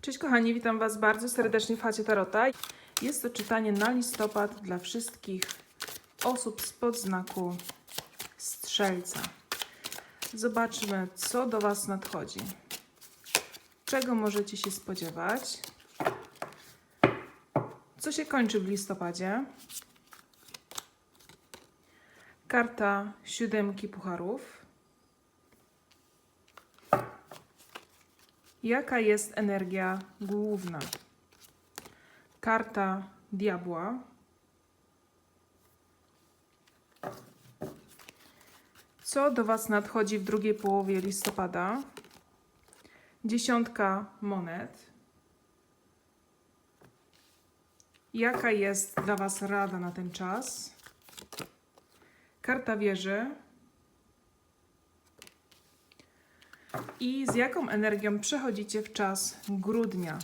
Cześć kochani, witam Was bardzo serdecznie w Chacie Tarota. Jest to czytanie na listopad dla wszystkich osób spod znaku Strzelca. Zobaczmy, co do Was nadchodzi. Czego możecie się spodziewać? Co się kończy w listopadzie? Karta siódemki pucharów. Jaka jest energia główna? Karta diabła. Co do Was nadchodzi w drugiej połowie listopada? Dziesiątka monet. Jaka jest dla Was rada na ten czas? Karta wieży. I z jaką energią przechodzicie w czas grudnia?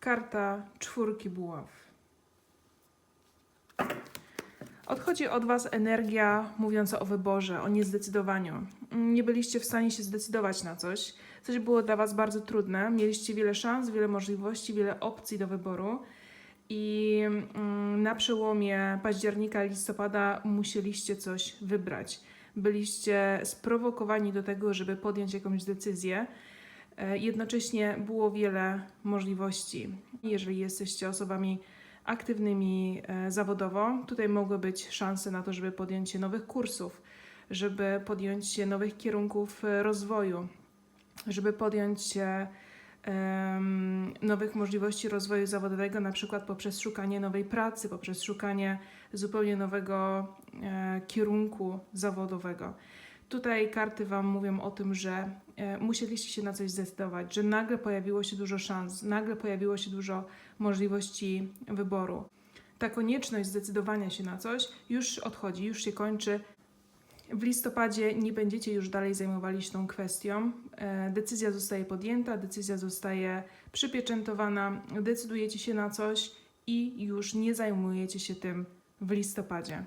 Karta czwórki buław. Odchodzi od Was energia mówiąca o wyborze, o niezdecydowaniu. Nie byliście w stanie się zdecydować na coś. Coś było dla Was bardzo trudne. Mieliście wiele szans, wiele możliwości, wiele opcji do wyboru. I mm, na przełomie października, listopada musieliście coś wybrać byliście sprowokowani do tego, żeby podjąć jakąś decyzję. E, Jednocześnie było wiele możliwości. Jeżeli jesteście osobami aktywnymi e, zawodowo, tutaj mogły być szanse na to, żeby podjąć się nowych kursów, żeby podjąć się nowych kierunków e, rozwoju, żeby podjąć się nowych możliwości rozwoju zawodowego, na przykład poprzez szukanie nowej pracy, poprzez szukanie zupełnie nowego e, kierunku zawodowego. Tutaj karty Wam mówią o tym, że e, musieliście się na coś zdecydować, że nagle pojawiło się dużo szans, nagle pojawiło się dużo możliwości wyboru. Ta konieczność zdecydowania się na coś już odchodzi, już się kończy. W listopadzie nie będziecie już dalej zajmowali się tą kwestią. E, Decyzja zostaje podjęta, decyzja zostaje przypieczętowana, decydujecie się na coś i już nie zajmujecie się tym w listopadzie.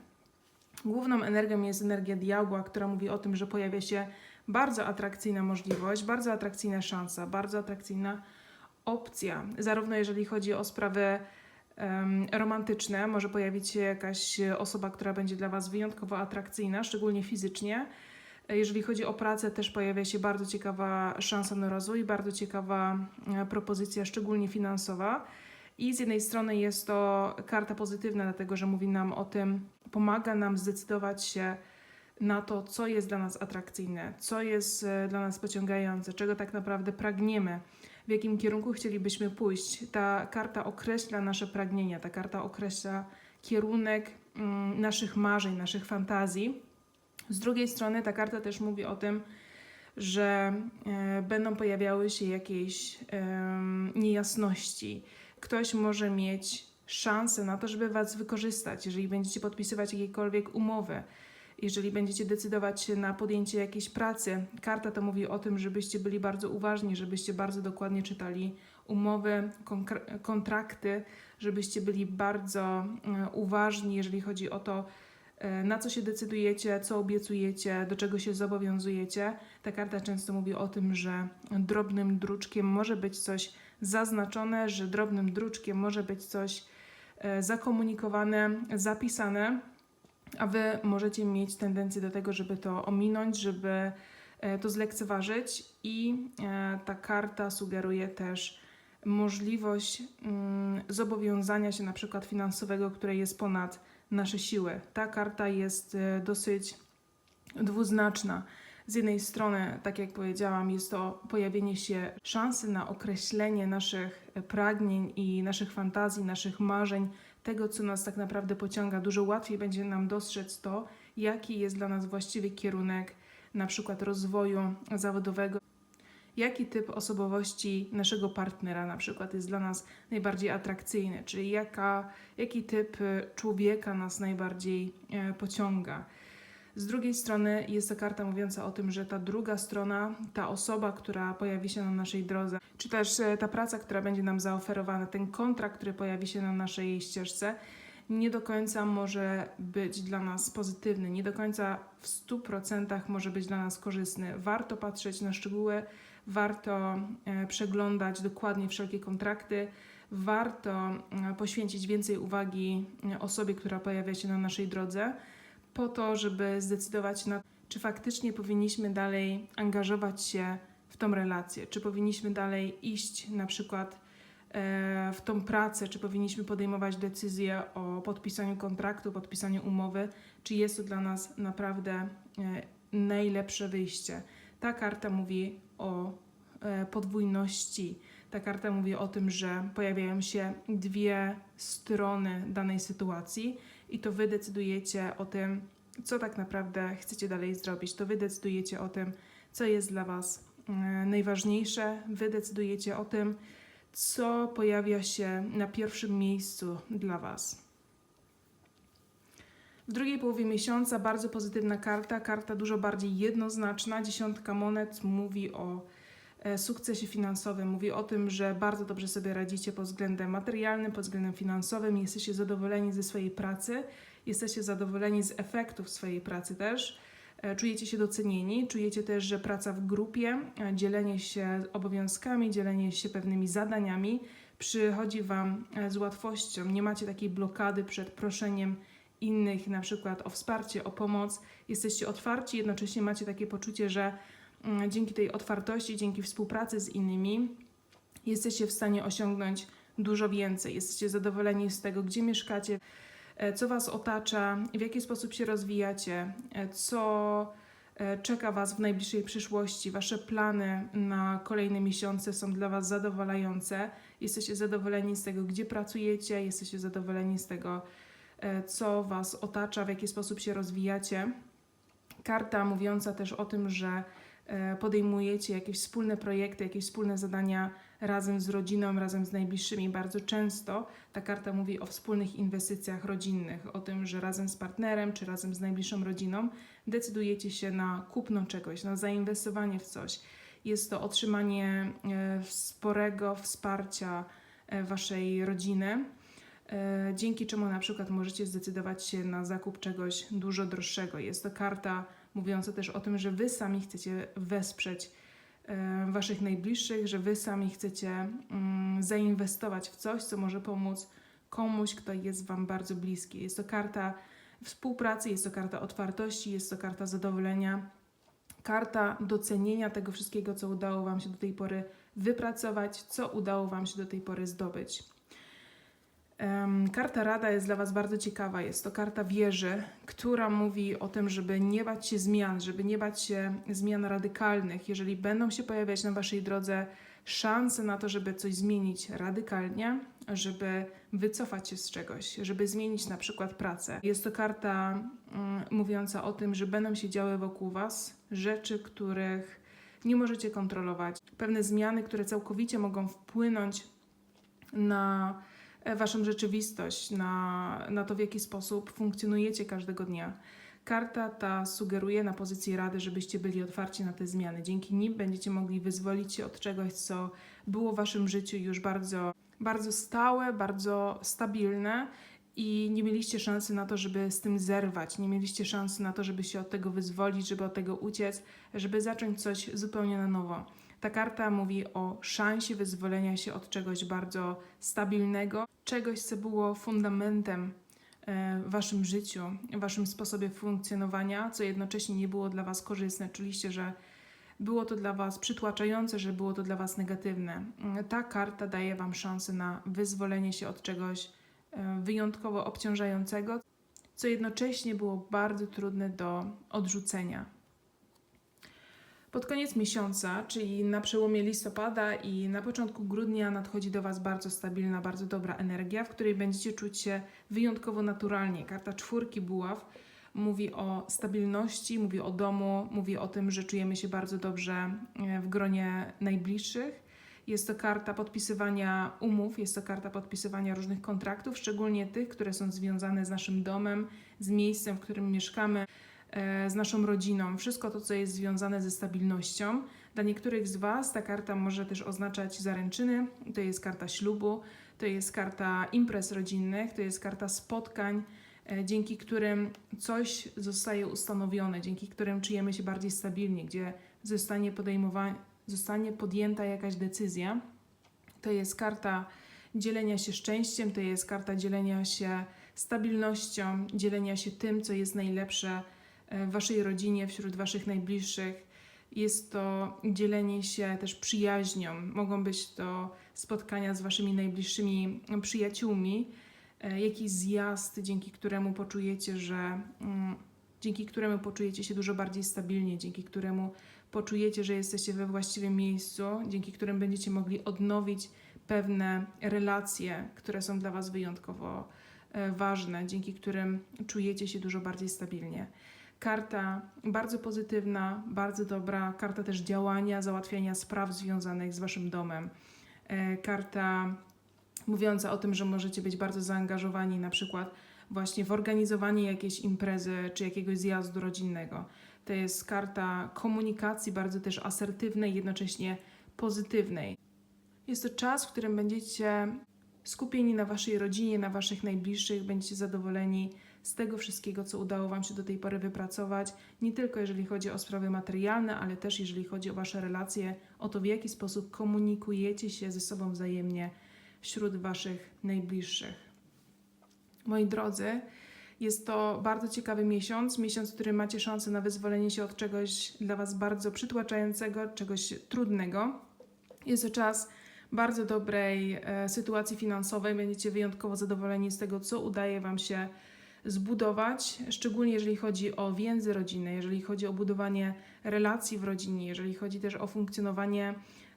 Główną energią jest energia diabła, która mówi o tym, że pojawia się bardzo atrakcyjna możliwość, bardzo atrakcyjna szansa, bardzo atrakcyjna opcja. Zarówno jeżeli chodzi o sprawy em, romantyczne, może pojawić się jakaś osoba, która będzie dla Was wyjątkowo atrakcyjna, szczególnie fizycznie. Jeżeli chodzi o pracę, też pojawia się bardzo ciekawa szansa na rozwój, bardzo ciekawa e, propozycja, szczególnie finansowa. I z jednej strony jest to karta pozytywna, dlatego że mówi nam o tym, pomaga nam zdecydować się na to, co jest dla nas atrakcyjne, co jest e, dla nas pociągające, czego tak naprawdę pragniemy, w jakim kierunku chcielibyśmy pójść. Ta karta określa nasze pragnienia, ta karta określa kierunek mm, naszych marzeń, naszych fantazji. Z drugiej strony ta karta też mówi o tym, że e, będą pojawiały się jakieś niejasności. Ktoś może mieć szansę na to, żeby Was wykorzystać, jeżeli będziecie podpisywać jakiekolwiek umowy, jeżeli będziecie decydować się na podjęcie jakiejś pracy. Karta to mówi o tym, żebyście byli bardzo uważni, żebyście bardzo dokładnie czytali umowy, kontrakty, żebyście byli bardzo e, uważni, jeżeli chodzi o to, e, na co się decydujecie, co obiecujecie, do czego się zobowiązujecie. Ta karta często mówi o tym, że drobnym druczkiem może być coś zaznaczone, że drobnym druczkiem może być coś e, zakomunikowane, zapisane, a wy możecie mieć tendencję do tego, żeby to ominąć, żeby e, to zlekceważyć i e, ta karta sugeruje też możliwość mm, zobowiązania się na przykład finansowego, które jest ponad nasze siły. Ta karta jest dosyć dwuznaczna. Z jednej strony, tak jak powiedziałam, jest to pojawienie się szansy na określenie naszych pragnień i naszych fantazji, naszych marzeń, tego, co nas tak naprawdę pociąga. Dużo łatwiej będzie nam dostrzec to, jaki jest dla nas właściwy kierunek, na przykład rozwoju zawodowego. Jaki typ osobowości naszego partnera na przykład jest dla nas najbardziej atrakcyjny, czyli jaka, jaki typ y, człowieka nas najbardziej e, pociąga. Z drugiej strony jest to karta mówiąca o tym, że ta druga strona, ta osoba, która pojawi się na naszej drodze, czy też e, ta praca, która będzie nam zaoferowana, ten kontrakt, który pojawi się na naszej ścieżce, nie do końca może być dla nas pozytywny, nie do końca w 100% może być dla nas korzystny. Warto patrzeć na szczegóły, warto e, przeglądać dokładnie wszelkie kontrakty, warto e, poświęcić więcej uwagi osobie, która pojawia się na naszej drodze, po to, żeby zdecydować na czy faktycznie powinniśmy dalej angażować się w tą relację, czy powinniśmy dalej iść na przykład e, w tą pracę, czy powinniśmy podejmować decyzję o podpisaniu kontraktu, podpisaniu umowy, czy jest to dla nas naprawdę e, najlepsze wyjście. Ta karta mówi o e, podwójności. Ta karta mówi o tym, że pojawiają się dwie strony danej sytuacji i to wy decydujecie o tym, co tak naprawdę chcecie dalej zrobić. To wy decydujecie o tym, co jest dla was e, najważniejsze. Wy decydujecie o tym, co pojawia się na pierwszym miejscu dla was. W drugiej połowie miesiąca bardzo pozytywna karta, karta dużo bardziej jednoznaczna. Dziesiątka monet mówi o sukcesie finansowym, mówi o tym, że bardzo dobrze sobie radzicie pod względem materialnym, pod względem finansowym, jesteście zadowoleni ze swojej pracy, jesteście zadowoleni z efektów swojej pracy też. E, Czujecie się docenieni, czujecie też, że praca w grupie, e, dzielenie się obowiązkami, dzielenie się pewnymi zadaniami przychodzi Wam e, z łatwością. Nie macie takiej blokady przed proszeniem innych, na przykład o wsparcie, o pomoc. Jesteście otwarci, jednocześnie macie takie poczucie, że dzięki tej otwartości, dzięki współpracy z innymi, jesteście w stanie osiągnąć dużo więcej. Jesteście zadowoleni z tego, gdzie mieszkacie, e, co Was otacza, w jaki sposób się rozwijacie, e, co e, czeka Was w najbliższej przyszłości. Wasze plany na kolejne miesiące są dla Was zadowalające. Jesteście zadowoleni z tego, gdzie pracujecie, jesteście zadowoleni z tego, co Was otacza, w jaki sposób się rozwijacie. Karta mówiąca też o tym, że podejmujecie jakieś wspólne projekty, jakieś wspólne zadania razem z rodziną, razem z najbliższymi. Bardzo często ta karta mówi o wspólnych inwestycjach rodzinnych, o tym, że razem z partnerem czy razem z najbliższą rodziną decydujecie się na kupno czegoś, na zainwestowanie w coś. Jest to otrzymanie e, sporego wsparcia e, Waszej rodziny, e, dzięki czemu na przykład możecie zdecydować się na zakup czegoś dużo droższego. Jest to karta mówiąca też o tym, że Wy sami chcecie wesprzeć e, Waszych najbliższych, że Wy sami chcecie mm, zainwestować w coś, co może pomóc komuś, kto jest Wam bardzo bliski. Jest to karta współpracy, jest to karta otwartości, jest to karta zadowolenia, karta docenienia tego wszystkiego, co udało Wam się do tej pory wypracować, co udało Wam się do tej pory zdobyć. Karta Rada jest dla Was bardzo ciekawa. Jest to karta wieży, która mówi o tym, żeby nie bać się zmian, żeby nie bać się zmian radykalnych. Jeżeli będą się pojawiać na Waszej drodze szanse na to, żeby coś zmienić radykalnie, żeby wycofać się z czegoś, żeby zmienić na przykład pracę. Jest to karta mm, mówiąca o tym, że będą się działy wokół Was rzeczy, których nie możecie kontrolować. Pewne zmiany, które całkowicie mogą wpłynąć na Waszą rzeczywistość, na, na to, w jaki sposób funkcjonujecie każdego dnia. Karta ta sugeruje na pozycji rady, żebyście byli otwarci na te zmiany. Dzięki nim będziecie mogli wyzwolić się od czegoś, co było w Waszym życiu już bardzo, bardzo stałe, bardzo stabilne i nie mieliście szansy na to, żeby z tym zerwać. Nie mieliście szansy na to, żeby się od tego wyzwolić, żeby od tego uciec, żeby zacząć coś zupełnie na nowo. Ta karta mówi o szansie wyzwolenia się od czegoś bardzo stabilnego, czegoś, co było fundamentem e, w waszym życiu, w waszym sposobie funkcjonowania, co jednocześnie nie było dla was korzystne. Czuliście, że było to dla was przytłaczające, że było to dla was negatywne. Ta karta daje wam szansę na wyzwolenie się od czegoś e, wyjątkowo obciążającego, co jednocześnie było bardzo trudne do odrzucenia. Pod koniec miesiąca, czyli na przełomie listopada i na początku grudnia, nadchodzi do Was bardzo stabilna, bardzo dobra energia, w której będziecie czuć się wyjątkowo naturalnie. Karta czwórki buław mówi o stabilności, mówi o domu, mówi o tym, że czujemy się bardzo dobrze e, w gronie najbliższych. Jest to karta podpisywania umów, jest to karta podpisywania różnych kontraktów, szczególnie tych, które są związane z naszym domem, z miejscem, w którym mieszkamy, z naszą rodziną. Wszystko to, co jest związane ze stabilnością. Dla niektórych z Was ta karta może też oznaczać zaręczyny, to jest karta ślubu, to jest karta imprez rodzinnych, to jest karta spotkań, e, dzięki którym coś zostaje ustanowione, dzięki którym czujemy się bardziej stabilnie, gdzie zostanie podejmowa- zostanie podjęta jakaś decyzja. To jest karta dzielenia się szczęściem, to jest karta dzielenia się stabilnością, dzielenia się tym, co jest najlepsze e, w waszej rodzinie, wśród waszych najbliższych. Jest to dzielenie się też przyjaźnią. Mogą być to spotkania z waszymi najbliższymi przyjaciółmi, e, jakiś zjazd, dzięki któremu poczujecie, że mm, dzięki któremu poczujecie się dużo bardziej stabilnie, dzięki któremu poczujecie, że jesteście we właściwym miejscu, dzięki którym będziecie mogli odnowić pewne relacje, które są dla Was wyjątkowo e, ważne, dzięki którym czujecie się dużo bardziej stabilnie. Karta bardzo pozytywna, bardzo dobra, karta też działania, załatwiania spraw związanych z Waszym domem. E, Karta mówiąca o tym, że możecie być bardzo zaangażowani na przykład właśnie w organizowanie jakiejś imprezy czy jakiegoś zjazdu rodzinnego. To jest karta komunikacji bardzo też asertywnej, jednocześnie pozytywnej. Jest to czas, w którym będziecie skupieni na waszej rodzinie, na waszych najbliższych, będziecie zadowoleni z tego wszystkiego, co udało wam się do tej pory wypracować, nie tylko jeżeli chodzi o sprawy materialne, ale też jeżeli chodzi o wasze relacje, o to, w jaki sposób komunikujecie się ze sobą wzajemnie wśród waszych najbliższych. Moi drodzy, jest to bardzo ciekawy miesiąc, miesiąc, w którym macie szansę na wyzwolenie się od czegoś dla Was bardzo przytłaczającego, czegoś trudnego. Jest to czas bardzo dobrej e, sytuacji finansowej, będziecie wyjątkowo zadowoleni z tego, co udaje Wam się zbudować, szczególnie jeżeli chodzi o więzy rodzinne, jeżeli chodzi o budowanie relacji w rodzinie, jeżeli chodzi też o funkcjonowanie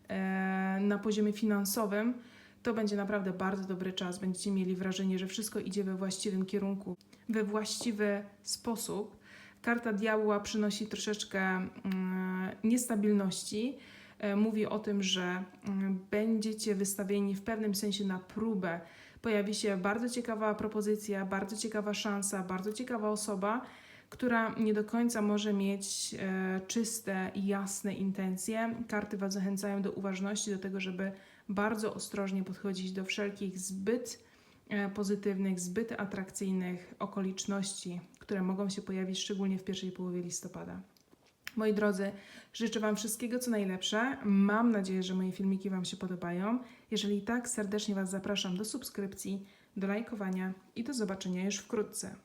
e, na poziomie finansowym. To będzie naprawdę bardzo dobry czas. Będziecie mieli wrażenie, że wszystko idzie we właściwym kierunku, we właściwy sposób. Karta diabła przynosi troszeczkę mm, niestabilności. E, Mówi o tym, że mm, będziecie wystawieni w pewnym sensie na próbę. Pojawi się bardzo ciekawa propozycja, bardzo ciekawa szansa, bardzo ciekawa osoba, która nie do końca może mieć e, czyste i jasne intencje. Karty Was zachęcają do uważności, do tego, żeby bardzo ostrożnie podchodzić do wszelkich zbyt e, pozytywnych, zbyt atrakcyjnych okoliczności, które mogą się pojawić szczególnie w pierwszej połowie listopada. Moi drodzy, życzę Wam wszystkiego co najlepsze. Mam nadzieję, że moje filmiki Wam się podobają. Jeżeli tak, serdecznie Was zapraszam do subskrypcji, do lajkowania i do zobaczenia już wkrótce.